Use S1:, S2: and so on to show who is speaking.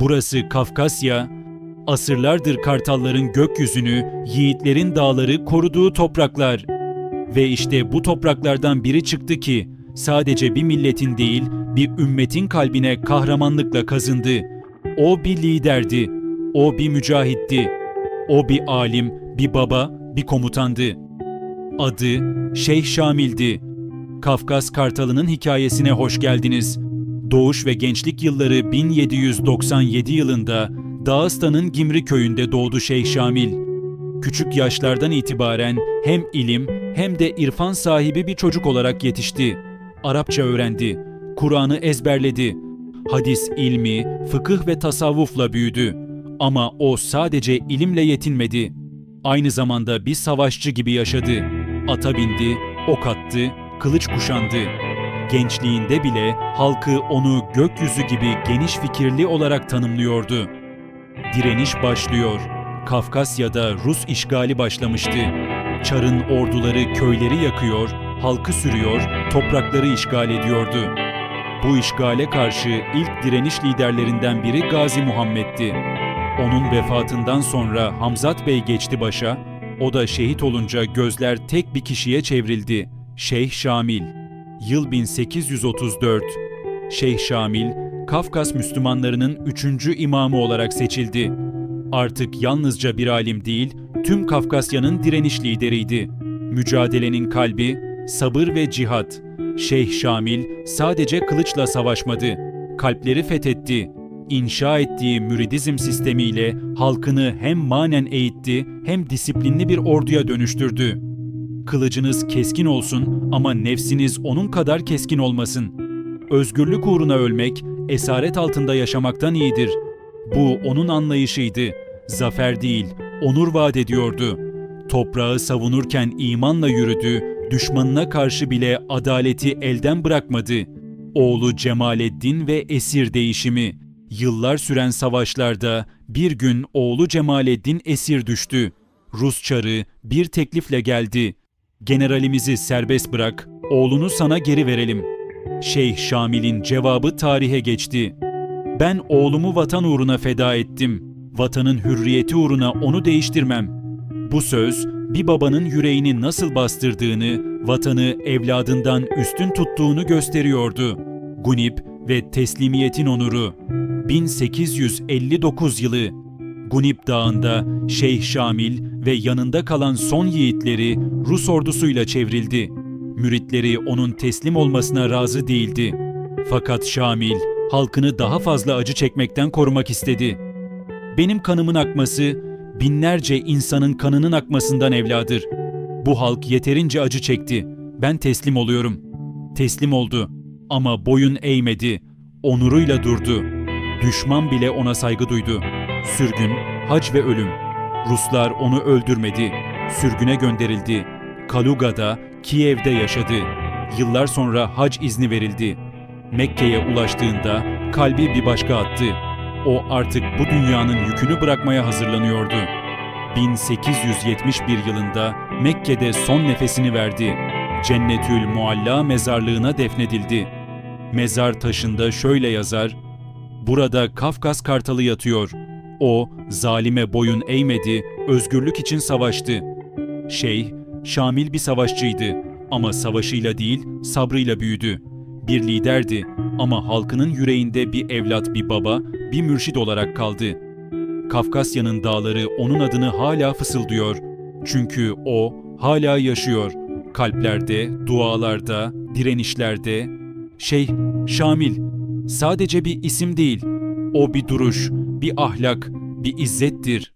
S1: Burası Kafkasya, asırlardır kartalların gökyüzünü, yiğitlerin dağları koruduğu topraklar. Ve işte bu topraklardan biri çıktı ki sadece bir milletin değil, bir ümmetin kalbine kahramanlıkla kazındı. O bir liderdi, o bir mücahitti, o bir alim, bir baba, bir komutandı. Adı Şeyh Şamil'di. Kafkas Kartalı'nın hikayesine hoş geldiniz. Doğuş ve gençlik yılları 1797 yılında Dağıstan'ın Gimri köyünde doğdu Şeyh Şamil. Küçük yaşlardan itibaren hem ilim hem de irfan sahibi bir çocuk olarak yetişti. Arapça öğrendi, Kur'an'ı ezberledi. Hadis ilmi, fıkıh ve tasavvufla büyüdü. Ama o sadece ilimle yetinmedi. Aynı zamanda bir savaşçı gibi yaşadı. Ata bindi, ok attı, kılıç kuşandı. Gençliğinde bile halkı onu gökyüzü gibi geniş fikirli olarak tanımlıyordu. Direniş başlıyor. Kafkasya'da Rus işgali başlamıştı. Çar'ın orduları köyleri yakıyor, halkı sürüyor, toprakları işgal ediyordu. Bu işgale karşı ilk direniş liderlerinden biri Gazi Muhammed'ti. Onun vefatından sonra Hamzat Bey geçti başa, o da şehit olunca gözler tek bir kişiye çevrildi. Şeyh Şamil. Yıl 1834. Şeyh Şamil, Kafkas Müslümanlarının üçüncü imamı olarak seçildi. Artık yalnızca bir alim değil, tüm Kafkasya'nın direniş lideriydi. Mücadelenin kalbi, sabır ve cihat. Şeyh Şamil sadece kılıçla savaşmadı, kalpleri fethetti. İnşa ettiği müridizm sistemiyle halkını hem manen eğitti hem disiplinli bir orduya dönüştürdü. Kılıcınız keskin olsun ama nefsiniz onun kadar keskin olmasın. Özgürlük uğruna ölmek, esaret altında yaşamaktan iyidir. Bu onun anlayışıydı. Zafer değil, onur vaat ediyordu. Toprağı savunurken imanla yürüdü, düşmanına karşı bile adaleti elden bırakmadı. Oğlu Cemaleddin ve esir değişimi. Yıllar süren savaşlarda bir gün oğlu Cemaleddin esir düştü. Rus çarı bir teklifle geldi. Generalimizi serbest bırak, oğlunu sana geri verelim. Şeyh Şamil'in cevabı tarihe geçti. Ben oğlumu vatan uğruna feda ettim. Vatanın hürriyeti uğruna onu değiştirmem. Bu söz bir babanın yüreğini nasıl bastırdığını, vatanı evladından üstün tuttuğunu gösteriyordu. Gunip ve teslimiyetin onuru. 1859 yılı Gunip Dağı'nda Şeyh Şamil ve yanında kalan son yiğitleri Rus ordusuyla çevrildi. Müritleri onun teslim olmasına razı değildi. Fakat Şamil halkını daha fazla acı çekmekten korumak istedi. Benim kanımın akması binlerce insanın kanının akmasından evladır. Bu halk yeterince acı çekti. Ben teslim oluyorum. Teslim oldu ama boyun eğmedi. Onuruyla durdu. Düşman bile ona saygı duydu. Sürgün, hac ve ölüm. Ruslar onu öldürmedi. Sürgüne gönderildi. Kaluga'da, Kiev'de yaşadı. Yıllar sonra hac izni verildi. Mekke'ye ulaştığında kalbi bir başka attı. O artık bu dünyanın yükünü bırakmaya hazırlanıyordu. 1871 yılında Mekke'de son nefesini verdi. Cennetül Mualla mezarlığına defnedildi. Mezar taşında şöyle yazar: Burada Kafkas Kartalı yatıyor. O zalime boyun eğmedi, özgürlük için savaştı. Şeyh, Şamil bir savaşçıydı ama savaşıyla değil, sabrıyla büyüdü. Bir liderdi ama halkının yüreğinde bir evlat, bir baba, bir mürşit olarak kaldı. Kafkasya'nın dağları onun adını hala fısıldıyor. Çünkü o hala yaşıyor. Kalplerde, dualarda, direnişlerde. Şey, Şamil, sadece bir isim değil. O bir duruş, bir ahlak, bir izzettir.